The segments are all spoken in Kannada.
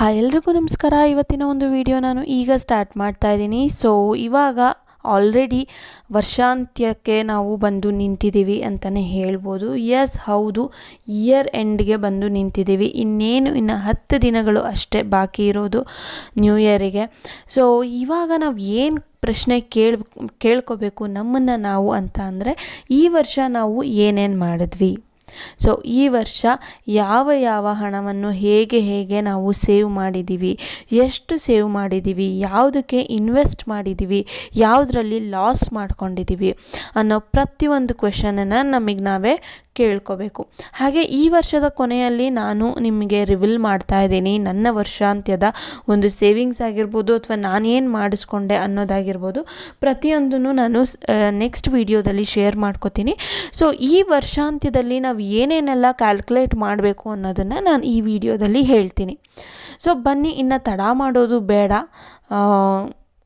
ಹಾಯ್, ಎಲ್ರಿಗೂ ನಮಸ್ಕಾರ. ಇವತ್ತಿನ ಒಂದು ವಿಡಿಯೋ ನಾನು ಈಗ ಸ್ಟಾರ್ಟ್ ಮಾಡ್ತಾ ಇದ್ದೀನಿ. ಸೊ ಇವಾಗ ಆಲ್ರೆಡಿ ವರ್ಷಾಂತ್ಯಕ್ಕೆ ನಾವು ಬಂದು ನಿಂತಿದ್ದೀವಿ ಅಂತಲೇ ಹೇಳ್ಬೋದು. ಎಸ್ ಹೌದು. ಇಯರ್ ಎಂಡ್ಗೆ ಬಂದು ನಿಂತಿದ್ದೀವಿ. ಇನ್ನೇನು, ಇನ್ನು ಹತ್ತು ದಿನಗಳು ಅಷ್ಟೇ ಬಾಕಿ ಇರೋದು ನ್ಯೂ ಇಯರಿಗೆ ಸೊ ಇವಾಗ ನಾವು ಏನು ಪ್ರಶ್ನೆ ಕೇಳ, ಕೇಳ್ಕೋಬೇಕು ನಮ್ಮನ್ನು ನಾವು ಅಂತ ಅಂದರೆ ಈ ವರ್ಷ ನಾವು ಏನೇನು ಮಾಡಿದ್ವಿ? ಸೊ ಈ ವರ್ಷ ಯಾವ ಯಾವ ಹಣವನ್ನು ಹೇಗೆ ಹೇಗೆ ನಾವು ಸೇವ್ ಮಾಡಿದ್ದೀವಿ, ಎಷ್ಟು ಸೇವ್ ಮಾಡಿದ್ದೀವಿ, ಯಾವುದಕ್ಕೆ ಇನ್ವೆಸ್ಟ್ ಮಾಡಿದ್ದೀವಿ, ಯಾವುದರಲ್ಲಿ ಲಾಸ್ ಮಾಡ್ಕೊಂಡಿದ್ದೀವಿ ಅನ್ನೋ ಪ್ರತಿಯೊಂದು ಕ್ವೆಶನನ್ನು ನಮಗೆ ನಾವೇ ಕೇಳ್ಕೋಬೇಕು. ಹಾಗೆ ಈ ವರ್ಷದ ಕೊನೆಯಲ್ಲಿ ನಾನು ನಿಮಗೆ ರಿವಿಲ್ ಮಾಡ್ತಾ ಇದ್ದೀನಿ, ನನ್ನ ವರ್ಷಾಂತ್ಯದ ಒಂದು ಸೇವಿಂಗ್ಸ್ ಆಗಿರ್ಬೋದು ಅಥವಾ ನಾನೇನು ಮಾಡಿಸ್ಕೊಂಡೆ ಅನ್ನೋದಾಗಿರ್ಬೋದು. ಪ್ರತಿಯೊಂದನ್ನು ನಾನು ನೆಕ್ಸ್ಟ್ ವಿಡಿಯೋದಲ್ಲಿ ಶೇರ್ ಮಾಡ್ಕೋತೀನಿ. ಸೊ ಈ ವರ್ಷಾಂತ್ಯದಲ್ಲಿ ನಾವು ಏನೇನೆಲ್ಲ ಕ್ಯಾಲ್ಕುಲೇಟ್ ಮಾಡಬೇಕು ಅನ್ನೋದನ್ನು ನಾನು ಈ ವಿಡಿಯೋದಲ್ಲಿ ಹೇಳ್ತೀನಿ. ಸೊ ಬನ್ನಿ, ಇನ್ನು ತಡ ಮಾಡೋದು ಬೇಡ.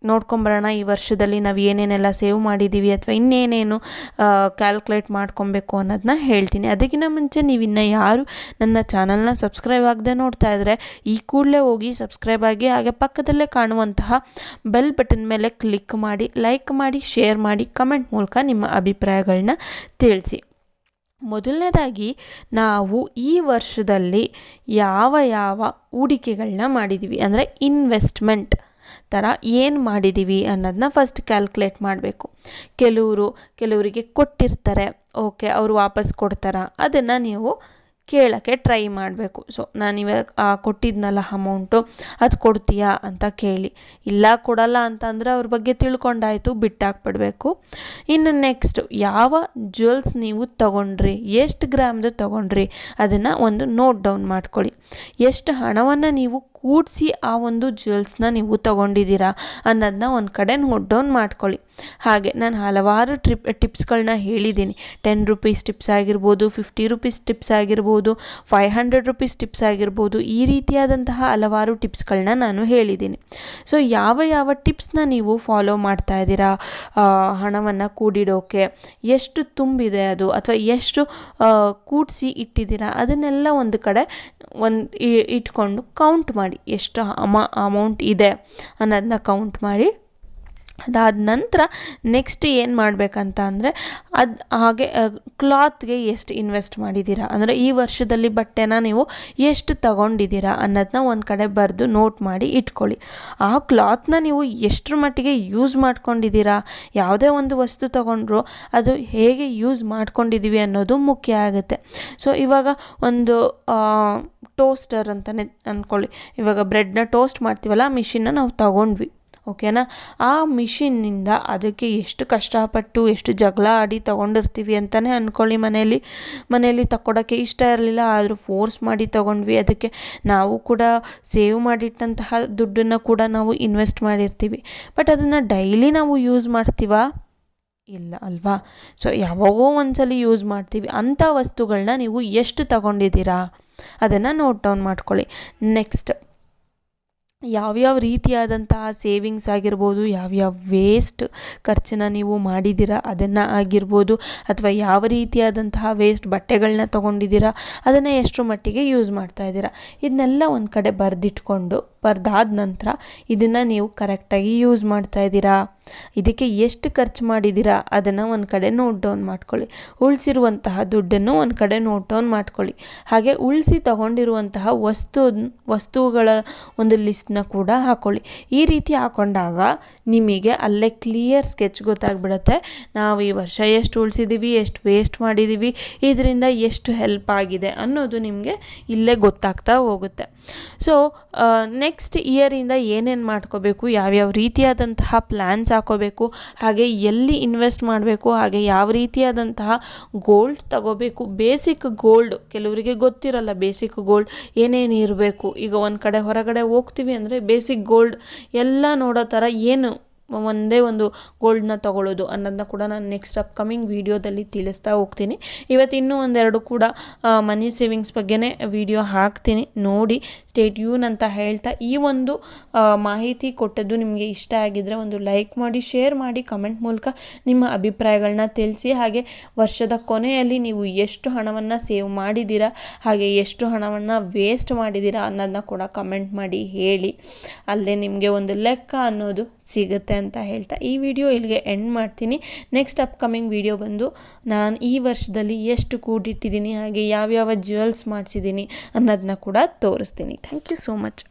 ನೋಡ್ಕೊಂಬರೋಣ, ಈ ವರ್ಷದಲ್ಲಿ ನಾವು ಏನೇನೆಲ್ಲ ಸೇವ್ ಮಾಡಿದ್ದೀವಿ ಅಥವಾ ಇನ್ನೇನೇನು ಕ್ಯಾಲ್ಕುಲೇಟ್ ಮಾಡ್ಕೊಬೇಕು ಅನ್ನೋದನ್ನ ಹೇಳ್ತೀನಿ. ಅದಕ್ಕಿಂತ ಮುಂಚೆ ನೀವು ಇನ್ನು ಯಾರು ನನ್ನ ಚಾನಲ್ನ ಸಬ್ಸ್ಕ್ರೈಬ್ ಆಗದೆ ನೋಡ್ತಾ ಇದ್ದರೆ ಈ ಕೂಡಲೇ ಹೋಗಿ ಸಬ್ಸ್ಕ್ರೈಬ್ ಆಗಿ ಹಾಗೆ ಪಕ್ಕದಲ್ಲೇ ಕಾಣುವಂತಹ ಬೆಲ್ ಬಟನ್ ಮೇಲೆ ಕ್ಲಿಕ್ ಮಾಡಿ ಲೈಕ್ ಮಾಡಿ ಶೇರ್ ಮಾಡಿ ಕಮೆಂಟ್ ಮೂಲಕ ನಿಮ್ಮ ಅಭಿಪ್ರಾಯಗಳನ್ನ ತಿಳಿಸಿ. ಮೊದಲನೇದಾಗಿ ನಾವು ಈ ವರ್ಷದಲ್ಲಿ ಯಾವ ಯಾವ ಹೂಡಿಕೆಗಳನ್ನ ಮಾಡಿದ್ದೀವಿ ಅಂದರೆ ಇನ್ವೆಸ್ಟ್ಮೆಂಟ್ ಥರ ಏನು ಮಾಡಿದ್ದೀವಿ ಅನ್ನೋದನ್ನ ಫಸ್ಟ್ ಕ್ಯಾಲ್ಕುಲೇಟ್ ಮಾಡಬೇಕು. ಕೆಲವರು, ಕೆಲವರಿಗೆ ಕೊಟ್ಟಿರ್ತಾರೆ, ಓಕೆ, ಅವರು ವಾಪಸ್ ಕೊಡ್ತಾರ? ಅದನ್ನು ನೀವು ಕೇಳೋಕ್ಕೆ ಟ್ರೈ ಮಾಡಬೇಕು. ಸೊ ನಾನು ಇವಾಗ ಕೊಟ್ಟಿದ್ನಲ್ಲ ಅಮೌಂಟು ಅದು ಕೊಡ್ತೀಯಾ ಅಂತ ಕೇಳಿ. ಇಲ್ಲ ಕೊಡಲ್ಲ ಅಂತಂದರೆ ಅವ್ರ ಬಗ್ಗೆ ತಿಳ್ಕೊಂಡಾಯಿತು, ಬಿಟ್ಟಾಕ್ಬಿಡ್ಬೇಕು. ಇನ್ನು ನೆಕ್ಸ್ಟ್ ಯಾವ ಜ್ಯುವೆಲ್ಸ್ ನೀವು ತಗೊಂಡ್ರಿ, ಎಷ್ಟು ಗ್ರಾಮ್ದು ತಗೊಂಡ್ರಿ, ಅದನ್ನು ಒಂದು ನೋಟ್ ಡೌನ್ ಮಾಡ್ಕೊಳ್ಳಿ. ಎಷ್ಟು ಹಣವನ್ನು ನೀವು ಕೂಡಿಸಿ ಆ ಒಂದು ಜ್ಯುವೆಲ್ಸ್ನ ನೀವು ತೊಗೊಂಡಿದ್ದೀರಾ ಅನ್ನೋದನ್ನ ಒಂದು ಕಡೆ ನೋಟ್ ಡೌನ್ ಮಾಡ್ಕೊಳ್ಳಿ. ಹಾಗೆ ನಾನು ಹಲವಾರು ಟ್ರಿಪ್ ಟಿಪ್ಸ್ಗಳನ್ನ ಹೇಳಿದ್ದೀನಿ. ಟೆನ್ ರುಪೀಸ್ ಟಿಪ್ಸ್ ಆಗಿರ್ಬೋದು ಫಿಫ್ಟಿ ರುಪೀಸ್ ಟಿಪ್ಸ್ ಆಗಿರ್ಬೋದು ಫೈವ್ ಹಂಡ್ರೆಡ್ ರುಪೀಸ್ ಟಿಪ್ಸ್ ಆಗಿರ್ಬೋದು, ಈ ರೀತಿಯಾದಂತಹ ಹಲವಾರು ಟಿಪ್ಸ್ಗಳನ್ನ ನಾನು ಹೇಳಿದ್ದೀನಿ. ಸೊ ಯಾವ ಯಾವ ಟಿಪ್ಸ್ನ ನೀವು ಫಾಲೋ ಮಾಡ್ತಾ ಇದ್ದೀರಾ? ಹಣವನ್ನು ಕೂಡಿಡೋಕೆ, ಎಷ್ಟು ತುಂಬಿದೆ ಅದು, ಅಥವಾ ಎಷ್ಟು ಕೂಡಿಸಿ ಇಟ್ಟಿದ್ದೀರಾ? ಅದನ್ನೆಲ್ಲ ಒಂದು ಕಡೆ ಒಂದು ಇಟ್ಕೊಂಡು ಕೌಂಟ್ ಮಾಡಿ. ಎಷ್ಟು ಅಮ ಅಮೌಂಟ್ ಇದೆ ಅನ್ನೋದನ್ನ ಕೌಂಟ್ ಮಾಡಿ. ಅದಾದ ನಂತರ ನೆಕ್ಸ್ಟ್ ಏನು ಮಾಡಬೇಕಂತ ಅಂದರೆ ಅದು ಹಾಗೆ ಕ್ಲಾತ್ಗೆ ಎಷ್ಟು ಇನ್ವೆಸ್ಟ್ ಮಾಡಿದ್ದೀರಾ ಅಂದರೆ ಈ ವರ್ಷದಲ್ಲಿ ಬಟ್ಟೆನ ನೀವು ಎಷ್ಟು ತಗೊಂಡಿದ್ದೀರಾ ಅನ್ನೋದನ್ನ ಒಂದು ಕಡೆ ಬರೆದು ನೋಟ್ ಮಾಡಿ ಇಟ್ಕೊಳ್ಳಿ. ಆ ಕ್ಲಾತ್ನ ನೀವು ಎಷ್ಟರ ಮಟ್ಟಿಗೆ ಯೂಸ್ ಮಾಡ್ಕೊಂಡಿದ್ದೀರಾ ಯಾವುದೇ ಒಂದು ವಸ್ತು ತಗೊಂಡ್ರು ಅದು ಹೇಗೆ ಯೂಸ್ ಮಾಡ್ಕೊಂಡಿದ್ದೀವಿ ಅನ್ನೋದು ಮುಖ್ಯ ಆಗುತ್ತೆ. ಸೊ ಇವಾಗ ಒಂದು ಟೋಸ್ಟರ್ ಅಂತಲೇ ಅಂದ್ಕೊಳ್ಳಿ ಇವಾಗ ಬ್ರೆಡ್ನ ಟೋಸ್ಟ್ ಮಾಡ್ತೀವಲ್ಲ ಆ ಮಿಷಿನ್ನ ನಾವು ತಗೊಂಡ್ವಿ. ಓಕೆನಾ ಆ ಮಿಷಿನ್ನಿಂದ ಅದಕ್ಕೆ ಎಷ್ಟು ಕಷ್ಟಪಟ್ಟು, ಎಷ್ಟು ಜಗಳ ಆಡಿ ತೊಗೊಂಡಿರ್ತೀವಿ ಅಂತಲೇ ಅಂದ್ಕೊಳ್ಳಿ ಮನೆಯಲ್ಲಿ. ಮನೆಯಲ್ಲಿ ತಕ್ಕೊಡೋಕ್ಕೆ ಇಷ್ಟ ಇರಲಿಲ್ಲ, ಆದರೂ ಫೋರ್ಸ್ ಮಾಡಿ ತೊಗೊಂಡ್ವಿ. ಅದಕ್ಕೆ ನಾವು ಕೂಡ ಸೇವ್ ಮಾಡಿಟ್ಟಂತಹ ದುಡ್ಡನ್ನು ಕೂಡ ನಾವು ಇನ್ವೆಸ್ಟ್ ಮಾಡಿರ್ತೀವಿ. ಬಟ್ ಅದನ್ನು ಡೈಲಿ ನಾವು ಯೂಸ್ ಮಾಡ್ತೀವಾ? ಇಲ್ಲ ಅಲ್ವಾ? ಸೊ ಯಾವಾಗೋ ಒಂದ್ಸಲಿ ಯೂಸ್ ಮಾಡ್ತೀವಿ. ಅಂಥ ವಸ್ತುಗಳನ್ನ ನೀವು ಎಷ್ಟು ತಗೊಂಡಿದ್ದೀರಾ? ಅದನ್ನು ನೋಟ್ ಡೌನ್ ಮಾಡ್ಕೊಳ್ಳಿ. ನೆಕ್ಸ್ಟ್ ಯಾವ್ಯಾವ ರೀತಿಯಾದಂತಹ ಸೇವಿಂಗ್ಸ್ ಆಗಿರ್ಬೋದು, ಯಾವ್ಯಾವ ವೇಸ್ಟ್ ಖರ್ಚನ್ನ ನೀವು ಮಾಡಿದ್ದೀರಾ, ಅದನ್ನು ಆಗಿರ್ಬೋದು, ಅಥವಾ ಯಾವ ರೀತಿಯಾದಂತಹ ವೇಸ್ಟ್ ಬಟ್ಟೆಗಳನ್ನ ತೊಗೊಂಡಿದ್ದೀರಾ, ಅದನ್ನು ಎಷ್ಟರ ಮಟ್ಟಿಗೆ ಯೂಸ್ ಮಾಡ್ತಾ ಇದ್ದೀರಾ ಇದನ್ನೆಲ್ಲ ಒಂದು ಕಡೆ ಬರೆದಿಟ್ಕೊಂಡು ಬರೆದಾದ ನಂತರ ಇದನ್ನು ನೀವು ಕರೆಕ್ಟಾಗಿ ಯೂಸ್ ಮಾಡ್ತಾ ಇದ್ದೀರಾ? ಇದಕ್ಕೆ ಎಷ್ಟು ಖರ್ಚು ಮಾಡಿದ್ದೀರಾ? ಅದನ್ನು ಒಂದು ಕಡೆ ನೋಟ್ ಡೌನ್ ಮಾಡ್ಕೊಳ್ಳಿ. ಉಳಿಸಿರುವಂತಹ ದುಡ್ಡನ್ನು ಒಂದು ಕಡೆ ನೋಟ್ ಡೌನ್ ಮಾಡ್ಕೊಳ್ಳಿ. ಹಾಗೆ ಉಳಿಸಿ ತಗೊಂಡಿರುವಂತಹ ವಸ್ತು, ವಸ್ತುಗಳ ಒಂದು ಲಿಸ್ಟ್ನ ಕೂಡ ಹಾಕ್ಕೊಳ್ಳಿ ಈ ರೀತಿ ಹಾಕ್ಕೊಂಡಾಗ ನಿಮಗೆ ಅಲ್ಲೇ ಕ್ಲಿಯರ್ ಸ್ಕೆಚ್ ಗೊತ್ತಾಗ್ಬಿಡುತ್ತೆ. ನಾವು ಈ ವರ್ಷ ಎಷ್ಟು ಉಳಿಸಿದ್ದೀವಿ ಎಷ್ಟು ವೇಸ್ಟ್ ಮಾಡಿದ್ದೀವಿ ಇದರಿಂದ ಎಷ್ಟು ಹೆಲ್ಪ್ ಆಗಿದೆ ಅನ್ನೋದು ನಿಮಗೆ ಇಲ್ಲೇ ಗೊತ್ತಾಗ್ತಾ ಹೋಗುತ್ತೆ. ಸೊ ನೆಕ್ಸ್ಟ್ ಇಯರಿಂದ ಏನೇನು ಮಾಡ್ಕೋಬೇಕು, ಯಾವ್ಯಾವ ರೀತಿಯಾದಂತಹ ಪ್ಲ್ಯಾನ್ಸ್ ಹಾಕೋಬೇಕು, ಹಾಗೆ ಎಲ್ಲಿ ಇನ್ವೆಸ್ಟ್ ಮಾಡಬೇಕು, ಹಾಗೆ ಯಾವ ರೀತಿಯಾದಂತಹ ಗೋಲ್ಡ್ ತಗೋಬೇಕು ಬೇಸಿಕ್ ಗೋಲ್ಡ್ ಕೆಲವರಿಗೆ ಗೊತ್ತಿರಲ್ಲ ಬೇಸಿಕ್ ಗೋಲ್ಡ್ ಏನೇನು ಇರಬೇಕು. ಈಗ ಒಂದು ಕಡೆ ಹೊರಗಡೆ ಹೋಗ್ತೀವಿ ಅಂದರೆ ಬೇಸಿಕ್ ಗೋಲ್ಡ್ ಎಲ್ಲ ನೋಡೋ ಥರ ಏನು ಒಂದೇ ಒಂದು ಗೋಲ್ಡ್ನ ತಗೊಳ್ಳೋದು ಅನ್ನೋದನ್ನ ಕೂಡ ನಾನು ನೆಕ್ಸ್ಟ್ ಅಪ್ಕಮಿಂಗ್ ವೀಡಿಯೋದಲ್ಲಿ ತಿಳಿಸ್ತಾ ಹೋಗ್ತೀನಿ. ಇವತ್ತು ಇನ್ನೂ ಒಂದೆರಡು ಕೂಡ ಮನಿ ಸೇವಿಂಗ್ಸ್ ಬಗ್ಗೆನೇ ವಿಡಿಯೋ ಹಾಕ್ತೀನಿ. ನೋಡಿ ಸ್ಟೇಟ್ ಯೂನ್ ಅಂತ ಹೇಳ್ತಾ ಈ ಒಂದು ಮಾಹಿತಿ ಕೊಟ್ಟದ್ದು ನಿಮಗೆ ಇಷ್ಟ ಆಗಿದ್ದರೆ ಒಂದು ಲೈಕ್ ಮಾಡಿ ಶೇರ್ ಮಾಡಿ ಕಮೆಂಟ್ ಮೂಲಕ ನಿಮ್ಮ ಅಭಿಪ್ರಾಯಗಳನ್ನ ತಿಳಿಸಿ. ಹಾಗೆ ವರ್ಷದ ಕೊನೆಯಲ್ಲಿ ನೀವು ಎಷ್ಟು ಹಣವನ್ನು ಸೇವ್ ಮಾಡಿದ್ದೀರಾ, ಹಾಗೆ ಎಷ್ಟು ಹಣವನ್ನು ವೇಸ್ಟ್ ಮಾಡಿದ್ದೀರಾ ಅನ್ನೋದನ್ನ ಕೂಡ ಕಮೆಂಟ್ ಮಾಡಿ ಹೇಳಿ. ಅಲ್ಲೇ ನಿಮಗೆ ಒಂದು ಲೆಕ್ಕ ಅನ್ನೋದು ಸಿಗುತ್ತೆ. ಅಂತ ಹೇಳ್ತಾ ಈ ವಿಡಿಯೋ ಇಲ್ಲಿಗೆ ಎಂಡ್ ಮಾಡ್ತೀನಿ. ನೆಕ್ಸ್ಟ್ ಅಪ್ಕಮಿಂಗ್ ವಿಡಿಯೋ ಬಂದು ನಾನು ಈ ವರ್ಷದಲ್ಲಿ ಎಷ್ಟು ಕೂಡಿಟ್ಟಿದ್ದೀನಿ, ಹಾಗೆ ಯಾವ್ಯಾವ ಜ್ಯುವೆಲ್ಸ್ ಮಾಡಿಸಿದ್ದೀನಿ ಅನ್ನೋದನ್ನ ಕೂಡ ತೋರಿಸ್ತೀನಿ. Thank you so much